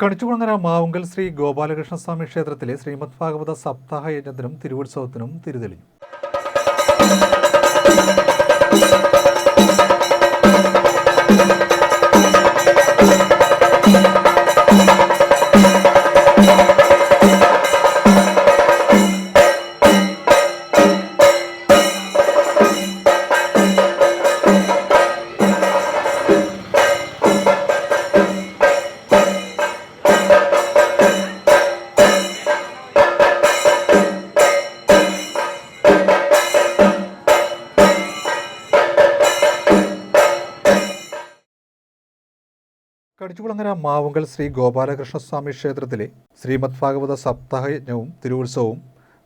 കണിച്ചുകുളങ്ങര മാവുങ്കൽ ശ്രീ ഗോപാലകൃഷ്ണസ്വാമി ക്ഷേത്രത്തിലെ ശ്രീമദ് ഭാഗവത സപ്താഹ യജ്ഞത്തിനും തിരുവുത്സവത്തിനും തിരുതെളിഞ്ഞു. കടിച്ചുകുളങ്ങര മാവുങ്കൽ ശ്രീ ഗോപാലകൃഷ്ണസ്വാമി ക്ഷേത്രത്തിലെ ശ്രീമദ് ഭാഗവത സപ്താഹ യജ്ഞവും തിരുവുത്സവവും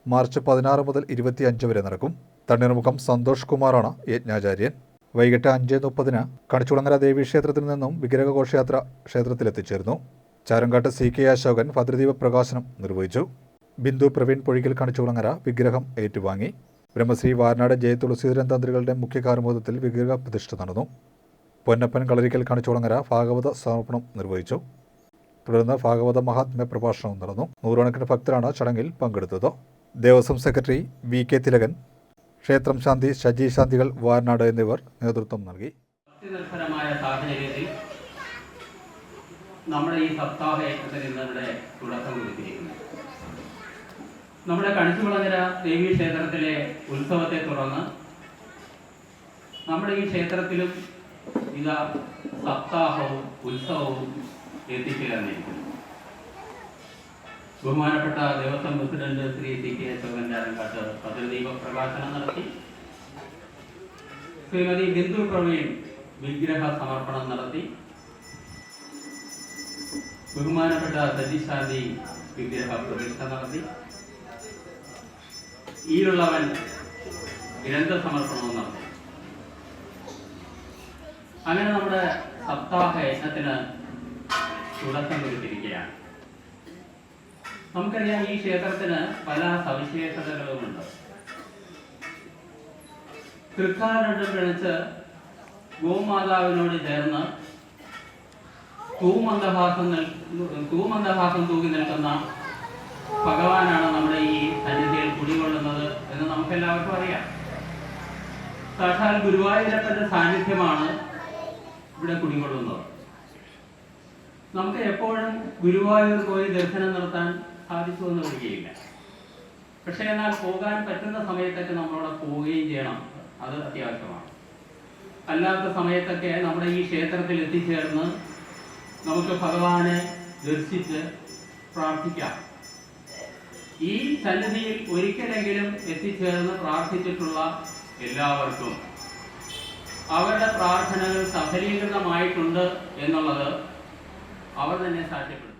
മാർച്ച് പതിനാറ് മുതൽ ഇരുപത്തിയഞ്ച് വരെ നടക്കും. തണ്ണീർമുഖം സന്തോഷ് കുമാറാണ് യജ്ഞാചാര്യൻ. വൈകിട്ട് അഞ്ച് മുപ്പതിന് കണിച്ചുളങ്ങര ദേവീ ക്ഷേത്രത്തിൽ നിന്നും വിഗ്രഹഘോഷയാത്ര ക്ഷേത്രത്തിലെത്തിച്ചേർന്നു. ചാരങ്കാട്ട് സി കെ അശോകൻ ഭദ്രദീപ പ്രകാശനം നിർവഹിച്ചു. ബിന്ദു പ്രവീൺ പൊഴിക്കൽ കണിച്ചുളങ്ങര വിഗ്രഹം ഏറ്റുവാങ്ങി. ബ്രഹ്മശ്രീ വാരനാട് ജയ തുളസീധരൻ തന്ത്രികളുടെ മുഖ്യ കാർമോദത്തിൽ വിഗ്രഹ പ്രതിഷ്ഠ നടന്നു. പൊന്നപ്പൻ കളരിക്കൽ കണിച്ചുളങ്ങര ഭാഗവത സമർപ്പണം നിർവഹിച്ചു. തുടർന്ന് ഭാഗവത മഹാത്മ്യ പ്രഭാഷണവും നടന്നു. നൂറുകണക്കിന് ഭക്തരാണ് ചടങ്ങിൽ പങ്കെടുത്തത്. Devaswom secretary V K Thilakan ക്ഷേത്രം ശാന്തി ഷജി ശാന്തികൾ വാരനാട് എന്നിവർ നേതൃത്വം നൽകി. നമ്മുടെ ഈ സപ്താഹ യജ്ഞത്തിന് ഇന്ന് ഇവിടെ തുടക്കം കുറിച്ചിരിക്കുന്നു. നമ്മുടെ കണിച്ചുകുളങ്ങര ദേവീ ക്ഷേത്രത്തിലെ ഉത്സവത്തെ തുടർന്ന് നമ്മുടെ ഈ ക്ഷേത്രത്തിലും ഇതാ സപ്താഹവും ഉത്സവവും എത്തിച്ചേർന്നിരിക്കുന്നു ബഹുമാനപ്പെട്ട Devaswom president Shri T K Charankattu പതിർദീപ പ്രകാശനം നടത്തി. ശ്രീമതി ബിന്ദു പ്രവീൺ വിഗ്രഹ സമർപ്പണം നടത്തി. ബഹുമാനപ്പെട്ട സജിശാന്തി വിഗ്രഹ പ്രതിഷ്ഠ നടത്തി. ഈയുള്ളവൻ ഗ്രന്ഥ സമർപ്പണവും നടത്തി. അങ്ങനെ നമ്മുടെ സപ്താഹ യജ്ഞത്തിന് തുടക്കം കുറിച്ചിരിക്കുകയാണ്. നമുക്കറിയാം ഈ ക്ഷേത്രത്തിന് പല സവിശേഷതകളുമുണ്ട്. തൃക്കാരണ്ടും പിഴച്ച് ഗോമാതാവിനോട് ചേർന്ന് തൂമന്ദഹാസം തൂമന്ദഹാസം തൂക്കി നിൽക്കുന്ന ഭഗവാനാണ് നമ്മുടെ ഈ സന്നിധിയിൽ കുടികൊള്ളുന്നത് എന്ന് നമുക്കെല്ലാവർക്കും അറിയാം. സാക്ഷാൽ ഗുരുവായൂരപ്പന്റെ സാന്നിധ്യമാണ് ഇവിടെ കുടികൊള്ളുന്നത് നമുക്ക് എപ്പോഴും ഗുരുവായൂർ പോയി ദർശനം നടത്താൻ സാധിക്കുമെന്ന് വരികയില്ല പക്ഷേ എന്നാൽ പോകാൻ പറ്റുന്ന സമയത്തൊക്കെ നമ്മളവിടെ പോവുകയും ചെയ്യണം. അത് അത്യാവശ്യമാണ്. അല്ലാത്ത സമയത്തൊക്കെ നമ്മുടെ ഈ ക്ഷേത്രത്തിൽ എത്തിച്ചേർന്ന് നമുക്ക് ഭഗവാനെ ദർശിച്ച് പ്രാർത്ഥിക്കാം. ഈ സന്നിധിയിൽ ഒരിക്കലെങ്കിലും എത്തിച്ചേർന്ന് പ്രാർത്ഥിച്ചിട്ടുള്ള എല്ലാവർക്കും അവരുടെ പ്രാർത്ഥനകൾ സഫലീകൃതമായിട്ടുണ്ട് എന്നുള്ളത് അവർ തന്നെ സാക്ഷ്യപ്പെടുത്തും